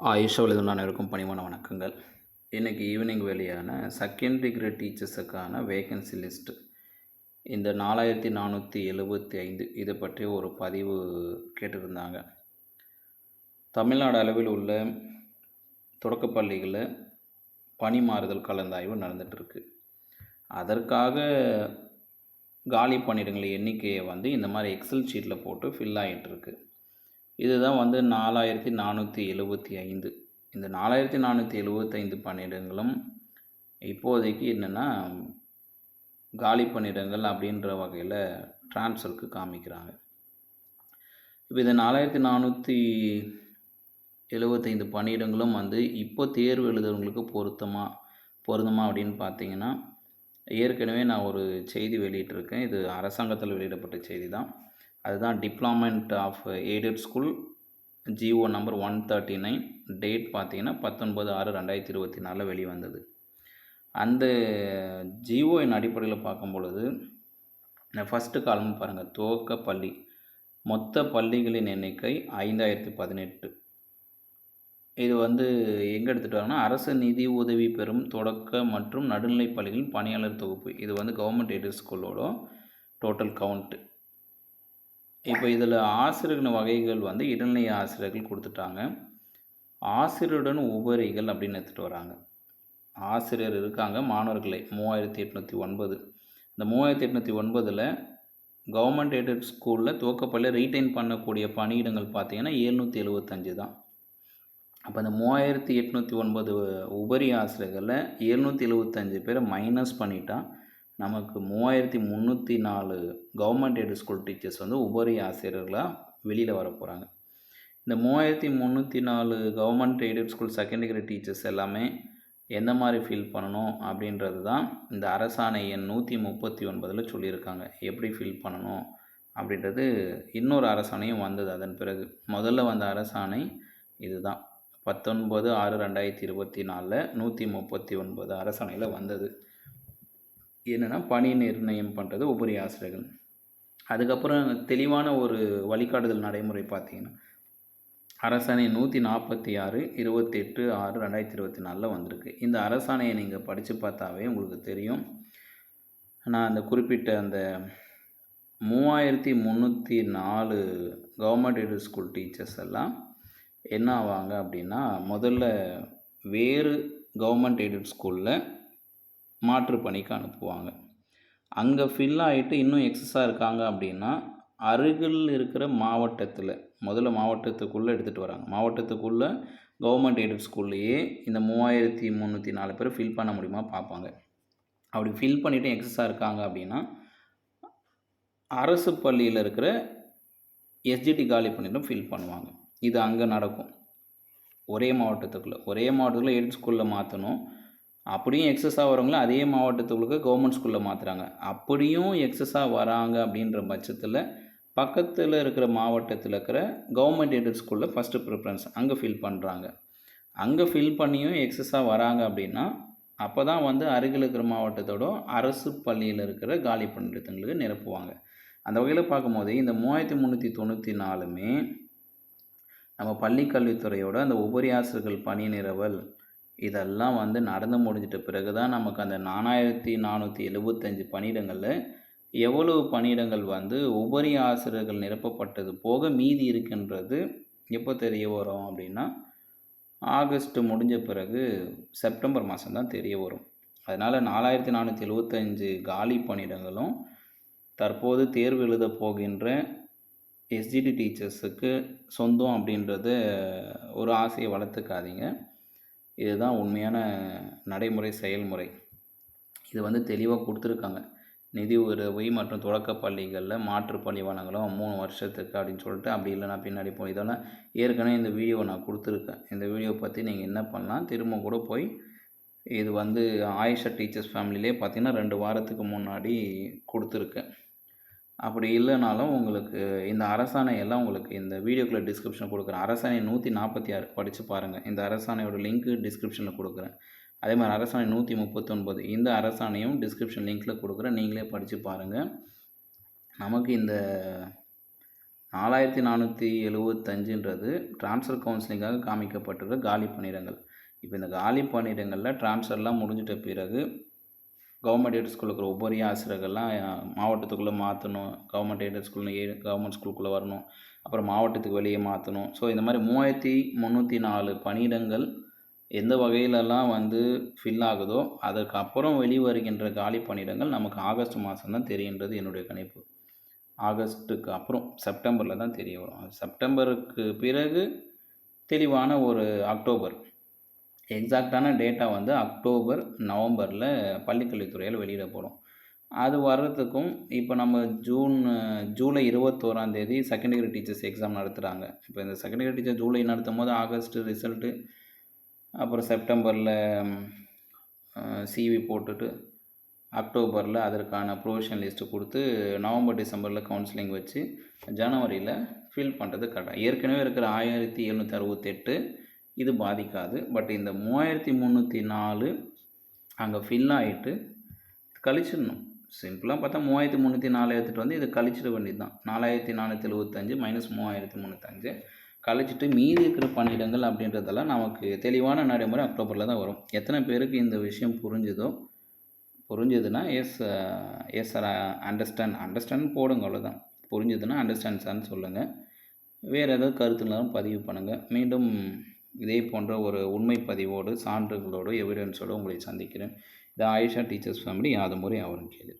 ஆயுஷா எழுதும் அனைவருக்கும் பணிவான வணக்கங்கள். இன்றைக்கி ஈவினிங் வெளியான செகண்டரி கிரேட் டீச்சர்ஸுக்கான வேகன்சி லிஸ்ட்டு இந்த நாலாயிரத்தி நானூற்றி எழுபத்தி ஐந்து இதை பற்றி ஒரு பதிவு கேட்டிருந்தாங்க. தமிழ்நாடு அளவில் உள்ள தொடக்கப்பள்ளிகளில் பணி மாறுதல் கலந்தாய்வு நடந்துகிட்ருக்கு அதற்காக காலி பணியிடங்கள் எண்ணிக்கையை வந்து இந்த மாதிரி எக்ஸல் ஷீட்டில் போட்டு ஃபில் ஆகிட்டுருக்கு இதுதான் வந்து நாலாயிரத்தி நானூற்றி எழுபத்தி ஐந்து. இந்த நாலாயிரத்தி நானூற்றி எழுபத்தைந்து பணியிடங்களும் இப்போதைக்கு என்னென்னா காலி பணியிடங்கள் அப்படின்ற வகையில் ட்ரான்ஸ்ஃபருக்கு காமிக்கிறாங்க. இப்போ இந்த நாலாயிரத்தி நானூற்றி எழுபத்தைந்து பணியிடங்களும் வந்து இப்போ தேர்வு எழுதுறவங்களுக்கு பொருத்தமாக பொருந்துமா அப்படின்னு பார்த்தீங்கன்னா ஏற்கனவே நான் ஒரு செய்தி வெளியிட்டிருக்கேன். இது அரசாங்கத்தில் வெளியிடப்பட்ட செய்தி தான். அதுதான் deployment of aided school GO number one thirty nine date பார்த்தீங்கன்னா பத்தொன்பது ஆறு ரெண்டாயிரத்தி இருபத்தி நாலில் வெளிவந்தது. அந்த ஜிஓயின் அடிப்படையில் பார்க்கும் பொழுது ஃபஸ்ட்டு காலம் பாருங்கள் துவக்க பள்ளி. மொத்த பள்ளிகளின் எண்ணிக்கை ஐந்தாயிரத்தி பதினெட்டு. இது வந்து எங்கே எடுத்துகிட்டு வாங்கன்னா அரசு நிதி உதவி பெறும் தொடக்க மற்றும் நடுநிலை பள்ளிகளின் பணியாளர் தொகுப்பு. இது வந்து கவர்மெண்ட் எய்டட் ஸ்கூலோட டோட்டல் கவுண்ட்டு இப்போ இதில் ஆசிரியர்கள் வகைகள் வந்து இடைநிலை ஆசிரியர்கள் கொடுத்துட்டாங்க. ஆசிரியருடன் உபரிகள் அப்படின்னு எடுத்துகிட்டு வராங்க. ஆசிரியர் இருக்காங்க மாணவர்களை. மூவாயிரத்தி எட்நூற்றி ஒன்பது. இந்த மூவாயிரத்தி எட்நூற்றி ஒன்பதில் கவர்மெண்ட் எய்டட் ஸ்கூலில் துவக்கப்பள்ளி ரீட்டைன் பண்ணக்கூடிய பணியிடங்கள் பார்த்தீங்கன்னா எழுநூற்றி எழுபத்தஞ்சு தான். அப்போ அந்த மூவாயிரத்தி எட்நூற்றி ஒன்பது உபரி ஆசிரியர்களில் எழுநூற்றி எழுபத்தஞ்சு பேரை மைனஸ் பண்ணிட்டா நமக்கு மூவாயிரத்தி முந்நூற்றி நாலு கவர்மெண்ட் எய்டு ஸ்கூல் டீச்சர்ஸ் வந்து உபரி ஆசிரியர்களாக வெளியில் வர போகிறாங்க இந்த மூவாயிரத்தி முந்நூற்றி நாலு government aided school secondary teachers எல்லாமே எந்த மாதிரி ஃபீல் பண்ணணும் அப்படின்றது தான் இந்த அரசாணை எண் நூற்றி முப்பத்தி ஒன்பதில் சொல்லியிருக்காங்க. எப்படி ஃபீல் பண்ணணும் அப்படின்றது இன்னொரு அரசாணையும் வந்தது அதன் பிறகு. முதல்ல வந்த அரசாணை இதுதான். பத்தொன்பது ஆறு ரெண்டாயிரத்தி இருபத்தி நாலில் நூற்றி முப்பத்தி ஒன்பது அரசாணையில் வந்தது. என்னென்னா பணி நிர்ணயம் பண்ணுறது உபரி ஆசிரியர்கள். அதுக்கப்புறம் தெளிவான ஒரு வழிகாட்டுதல் நடைமுறை பார்த்தீங்கன்னா அரசாணை நூற்றி நாற்பத்தி ஆறு இருபத்தெட்டு ஆறு ரெண்டாயிரத்தி இருபத்தி நாலில் வந்திருக்கு. இந்த அரசாணையை நீங்கள் படித்து பார்த்தாவே உங்களுக்கு தெரியும். நான் அந்த குறிப்பிட்ட அந்த மூவாயிரத்தி முந்நூற்றி நாலு கவர்மெண்ட் எய்டட் ஸ்கூல் டீச்சர்ஸ் எல்லாம் என்ன ஆவாங்க அப்படின்னா முதல்ல வேறு கவர்மெண்ட் எய்டட் ஸ்கூலில் மாற்று பணிக்கு அனுப்புவாங்க. அங்கே ஃபில் ஆகிட்டு இன்னும் எக்ஸஸாக இருக்காங்க அப்படின்னா அருகில் இருக்கிற மாவட்டத்தில் முதல்ல மாவட்டத்துக்குள்ளே எடுத்துகிட்டு வராங்க. மாவட்டத்துக்குள்ளே கவர்மெண்ட் எய்டட் ஸ்கூல்லையே இந்த மூவாயிரத்தி முந்நூற்றி நாலு பேர் ஃபில் பண்ண முடியுமா பார்ப்பாங்க. அப்படி ஃபில் பண்ணிவிட்டு எக்ஸஸாக இருக்காங்க அப்படின்னா அரசு பள்ளியில் இருக்கிற எஸ்ஜிடி காலி பண்ணிட்டும் ஃபில் பண்ணுவாங்க. இது அங்கே நடக்கும். ஒரே மாவட்டத்துக்குள்ளே ஒரே மாவட்டத்தில் எய்டட் ஸ்கூலில் மாற்றணும் அப்படியும் எக்ஸஸாக வரவங்கள அதே மாவட்டத்துக்குள்ள கவர்மெண்ட் ஸ்கூலில் மாற்றுறாங்க அப்படியும் எக்ஸஸாக வராங்க அப்படின்ற பட்சத்தில் பக்கத்தில் இருக்கிற மாவட்டத்தில் இருக்கிற கவர்மெண்ட் எய்டட் ஸ்கூலில் ஃபஸ்ட்டு ப்ரிஃபரன்ஸ் அங்கே ஃபில் பண்ணுறாங்க அங்கே ஃபில் பண்ணியும் எக்ஸஸாக வராங்க அப்படின்னா அப்போ தான் வந்து அருகில் இருக்கிற மாவட்டத்தோட அரசு பள்ளியில் இருக்கிற காலி பணியிடங்களுக்கு நிரப்புவாங்க. அந்த வகையில் பார்க்கும்போது இந்த மூவாயிரத்தி முந்நூற்றி தொண்ணூற்றி நாலுமே நம்ம பள்ளிக்கல்வித்துறையோட அந்த உபரி ஆசிரியர்கள் பணி நிரவல் இதெல்லாம் வந்து நடந்து முடிஞ்சிட்ட பிறகு தான் நமக்கு அந்த நாலாயிரத்தி நானூற்றி எழுபத்தஞ்சு பணியிடங்களில் எவ்வளவு பணியிடங்கள் வந்து உபரி ஆசிரியர்கள் நிரப்பப்பட்டது போக மீதி இருக்கின்றது எப்போ தெரிய வரும் அப்படின்னா ஆகஸ்ட் முடிஞ்ச பிறகு செப்டம்பர் மாதம் தான் தெரிய வரும். அதனால் நாலாயிரத்தி நானூற்றி எழுபத்தஞ்சு காலி பணியிடங்களும் தற்போது தேர்வு எழுத போகின்ற எஸ்ஜிடி டீச்சர்ஸுக்கு சொந்தம் அப்படின்றத ஒரு ஆசையை வளர்த்துக்காதீங்க. இதுதான் உண்மையான நடைமுறை செயல்முறை. இது வந்து தெளிவாக கொடுத்துருக்காங்க. நிதி உதவி மற்றும் தொடக்க பள்ளிகளில் மாற்று பள்ளி மூணு வருஷத்துக்கு அப்படின்னு சொல்லிட்டு அப்படி இல்லைனா பின்னாடி போய் இதெல்லாம் ஏற்கனவே இந்த வீடியோ நான் கொடுத்துருக்கேன். இந்த வீடியோ பற்றி நீங்கள் என்ன பண்ணலாம் திரும்ப கூட போய் இது வந்து ஆயிஷா டீச்சர்ஸ் ஃபேமிலிலே பார்த்திங்கன்னா ரெண்டு வாரத்துக்கு முன்னாடி கொடுத்துருக்கேன். அப்படி இல்லைனாலும் உங்களுக்கு இந்த அரசாணை எல்லாம் உங்களுக்கு இந்த வீடியோக்குள்ளே டிஸ்கிரிப்ஷனில் கொடுக்குறேன். அரசாணை நூற்றி நாற்பத்தி ஆறு படித்து பாருங்கள் இந்த அரசாணையோட லிங்க்கு டிஸ்கிரிப்ஷனில் கொடுக்குறேன். அதே மாதிரி அரசாணை நூற்றி முப்பத்தொன்பது இந்த அரசாணையும் டிஸ்கிரிப்ஷன் லிங்க்கில் கொடுக்குறேன். நீங்களே படித்து பாருங்கள் நமக்கு இந்த நாலாயிரத்தி நானூற்றி எழுவத்தஞ்சுன்றது ட்ரான்ஸ்ஃபர் கவுன்சிலிங்காக காமிக்கப்பட்டுள்ள காலி பணியிடங்கள். இப்போ இந்த காலி பணியிடங்களில் ட்ரான்ஸ்ஃபர்லாம் முடிஞ்சிட்ட பிறகு கவர்மெண்ட் எய்டட் ஸ்கூலில் இருக்கிற ஒவ்வொரு ஆசிரியர்கள்லாம் மாவட்டத்துக்குள்ளே மாற்றணும் கவர்மெண்ட் எய்டட் ஸ்கூல்னு ஏ கவர்மெண்ட் ஸ்கூலுக்குள்ளே வரணும். அப்புறம் மாவட்டத்துக்கு வெளியே மாற்றணும் ஸோ இந்த மாதிரி மூவாயிரத்தி முந்நூற்றி நாலு பணியிடங்கள் எந்த வகையிலலாம் வந்து ஃபில் ஆகுதோ அதற்கப்புறம் வெளிவருகின்ற காலி பணியிடங்கள் நமக்கு ஆகஸ்ட் மாதம் தான் தெரியுன்றது என்னுடைய கணிப்பு. ஆகஸ்ட்டுக்கு அப்புறம் செப்டம்பரில் தான் தெரிய வரும். செப்டம்பருக்கு பிறகு தெளிவான ஒரு அக்டோபர். எக்ஸாக்டான டேட்டா வந்து அக்டோபர் நவம்பரில் பள்ளிக்கல்வித்துறையால் வெளியிடப்படும். அது வர்றதுக்கும் இப்போ நம்ம ஜூன் ஜூலை இருபத்தோராம் தேதி செகண்டரி டீச்சர்ஸ் எக்ஸாம் நடத்துகிறாங்க இப்போ இந்த செகண்டரி டீச்சர் ஜூலை நடத்தும் போது ஆகஸ்ட் ரிசல்ட்டு அப்புறம் செப்டம்பரில் சிவி போட்டுட்டு அக்டோபரில் அதற்கான ப்ரொவிஷன் லிஸ்ட்டு கொடுத்து நவம்பர் டிசம்பரில் கவுன்சிலிங் வச்சு ஜனவரியில் ஃபில் பண்ணுறது கரெக்டாக ஏற்கனவே இருக்கிற ஆயிரத்தி எழுநூற்றி அறுபத்தெட்டு இது பாதிக்காது. பட் இந்த மூவாயிரத்தி முந்நூற்றி நாலு அங்கே ஃபில் ஆகிட்டு கழிச்சிடணும். சிம்பிளாக பார்த்தா மூவாயிரத்தி முந்நூற்றி நாலு எடுத்துகிட்டு வந்து இதை கழிச்சிட வேண்டியது தான் நாலாயிரத்தி நானூற்றி எழுபத்தஞ்சு மைனஸ் மூவாயிரத்தி முந்நூற்றஞ்சு கழிச்சிட்டு மீதி இருக்கிற பணியிடங்கள் அப்படின்றதெல்லாம் நமக்கு தெளிவான நடைமுறை அக்டோபரில் தான் வரும். எத்தனை பேருக்கு இந்த விஷயம் புரிஞ்சுதோ புரிஞ்சதுன்னா yes yes sir understand understand போடுங்க அவ்வளோதான் புரிஞ்சுதுன்னா அண்டர்ஸ்டாண்ட் சார்னு சொல்லுங்கள் வேறு ஏதாவது கருத்துலாம் பதிவு பண்ணுங்கள் மீண்டும் இதே போன்ற ஒரு உண்மை பதிவோடு சான்றுகளோடு எவிடன்ஸோடு உங்களை சந்திக்கிறேன். இது ஆயிஷா டீச்சர்ஸ் ஃபேமிலி யாது முறை அவரும் கேளு